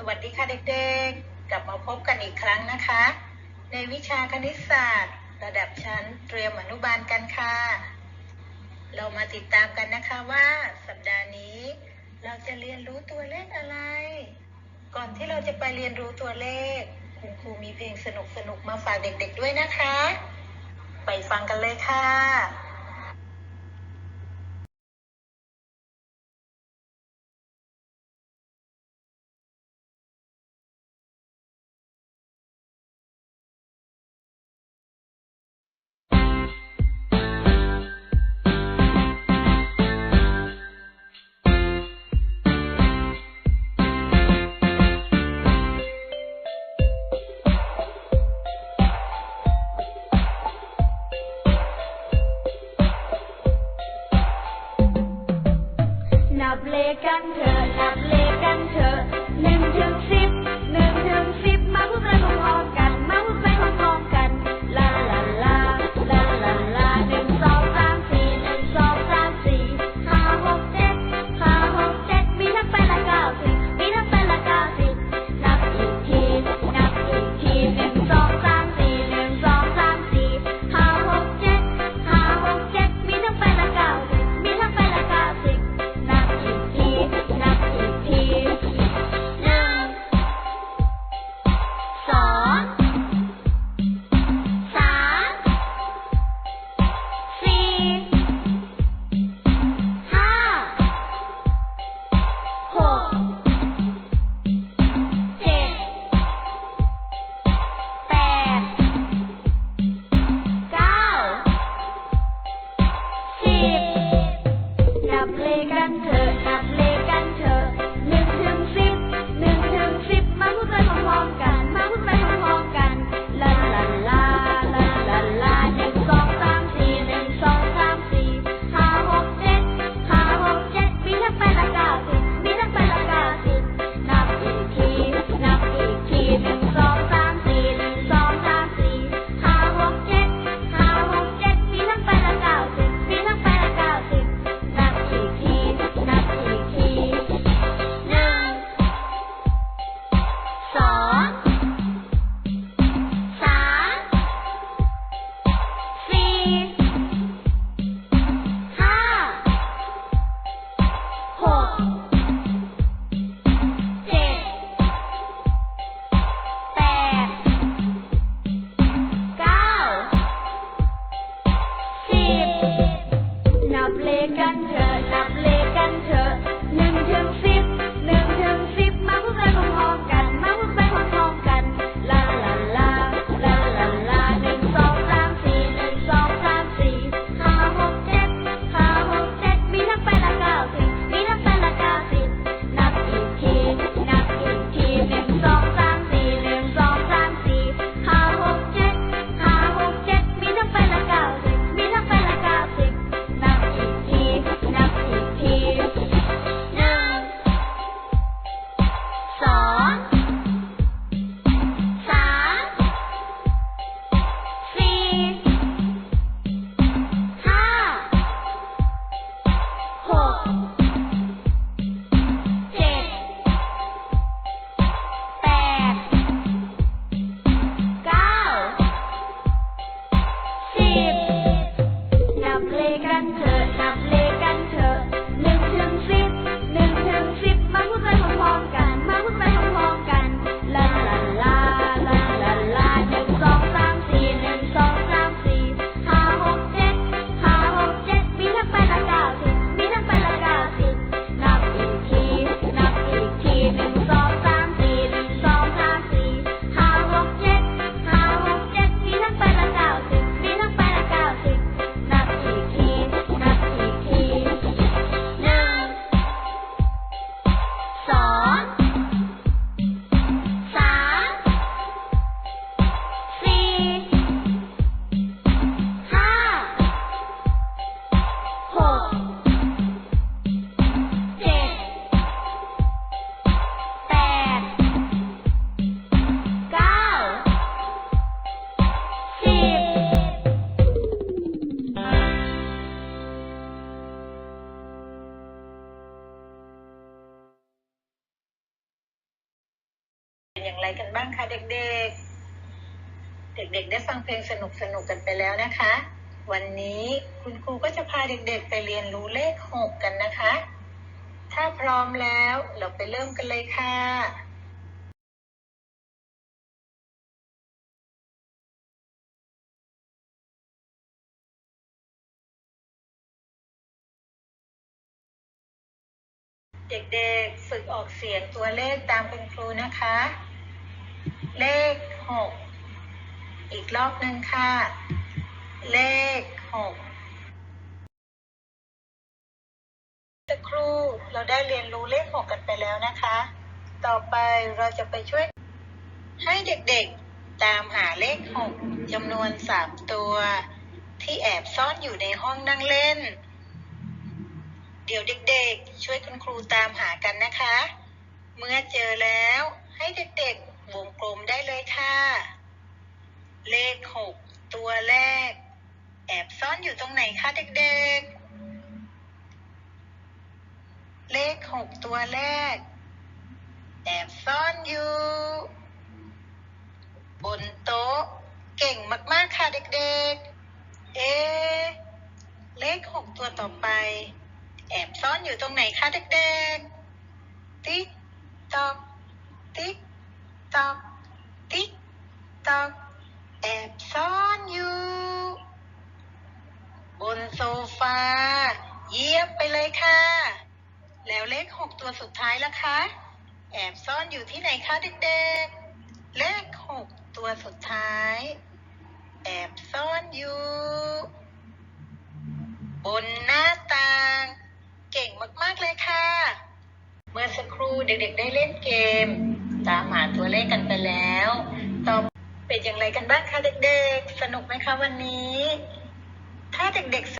สวัสดีค่ะเด็กๆ กลับมาพบกันอีกครั้งนะคะ ในวิชาคณิตศาสตร์ ระดับชั้นเตรียมอนุบาลกันค่ะ เรามาติดตามกันนะคะว่า สัปดาห์นี้ เราจะเรียนรู้ตัวเลขอะไร ก่อนที่เราจะไปเรียนรู้ตัวเลข คุณครูมีเพลงสนุกๆมาฝากเด็กๆด้วยนะคะ ไปฟังกันเลยค่ะ can อย่างไรกันบ้างคะเด็กๆ เด็กๆ ได้ฟังเพลงสนุกๆกันไปแล้วนะคะ วันนี้คุณครูก็จะพาเด็กๆ ไปเรียนรู้เลขหกกันนะคะ ถ้าพร้อมแล้วเราไปเริ่มกันเลยค่ะเด็กๆ ฝึกออกเสียงตัวเลขตามคุณครูนะคะ เลขหกอีกรอบหนึ่งค่ะ เลขหกสักครู่เราได้เรียนรู้เลขหกกันไปแล้วนะคะ ต่อไปเราจะไปช่วยให้เด็กๆตามหาเลขหกจำนวนสามตัว ที่แอบซ่อนอยู่ในห้องนั่งเล่น เดี๋ยวเด็กๆ ช่วยคุณครูตามหากันนะคะ เมื่อเจอแล้วให้เด็กๆ วงกลมได้เลยค่ะ เลขหกตัวแรก แอบซ่อนอยู่ตรงไหนคะเด็กๆ เลขหกตัวแรก แอบซ่อนอยู่ บนโต๊ะ เก่งมากๆค่ะเด็กๆ เอะเลขหกตัวต่อไป แอบซ่อนอยู่ตรงไหนคะเด็กๆ ติ๊กตอก ติ๊กตอก ติ๊กตอก แอบซ่อนอยู่ บนโซฟา เยี่ยมไปเลยค่ะ แล้วเลขหก ตัวสุดท้ายล่ะคะ แอบซ่อนอยู่ที่ไหนคะเด็กๆ เลขหกตัวสุดท้าย แอบซ่อนอยู่ บนหน้าต่าง เก่งมากๆเลยค่ะ เมื่อสักครู่เด็กๆได้เล่นเกม ตามหาตัวเลขกันไปแล้ว ต่อเป็นอย่างไรกันบ้างคะเด็กๆ สนุกไหมคะวันนี้ ถ้าเด็กๆ